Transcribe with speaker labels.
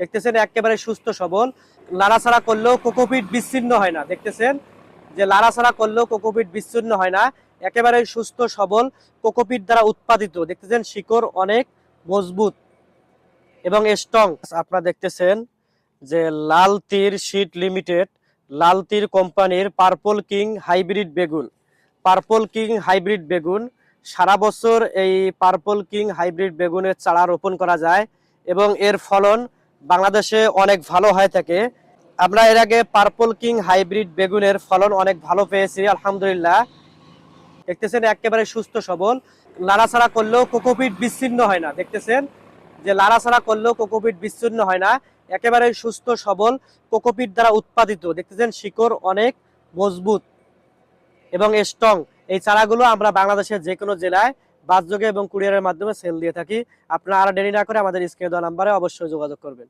Speaker 1: দেখতেছেন একেবারে সুস্থ সবল। লাড়াছাড়া করলেও কোকোপিট বিচ্ছিন্ন হয় না, দেখতেছেন? যে লাড়াছাড়া করলেও কোকোপিট বিচ্ছিন্ন হয় না, একেবারে সুস্থ সবল, কোকোপিট দ্বারা উৎপাদিত, দেখতেছেন? শিকড় অনেক মজবুত এবং স্ট্রং আপনারা দেখতেছেন যে লাল তীর শীট লিমিটেড লাল তীর কোম্পানির পার্পল কিং হাইব্রিড বেগুন। পার্পল কিং হাইব্রিড বেগুন, সারা বছর এই পার্পল কিং হাইব্রিড বেগুনের চারা রোপণ করা যায় এবং এর ফলন বাংলাদেশে অনেক ভালো হয়ে থাকে। আমরা এর আগে পার্পল কিং হাইব্রিড বেগুনের ফলন অনেক ভালো পেয়েছি, আলহামদুলিল্লাহ। দেখতেছেন একেবারে সুস্থ সবল। লাড়াছাড়া করলেও কোকোপিট বিচ্ছিন্ন হয় না, দেখতেছেন? যে লাড়াছাড়া করলেও কোকোপিট বিচ্ছিন্ন হয় না, একেবারে সুস্থ সবল, কোকোপিট দ্বারা উৎপাদিত। দেখতেছেন, শিকড় অনেক মজবুত এবং স্ট্রং এই চারাগুলো আমরা বাংলাদেশের যে কোনো জেলায় বাসযোগে এবং কুরিয়ারের মাধ্যমে সেল দিয়ে থাকি। আপনারা আর দেরি না করে আমাদের স্ক্রিনে দেওয়া নাম্বারে অবশ্যই যোগাযোগ করবেন।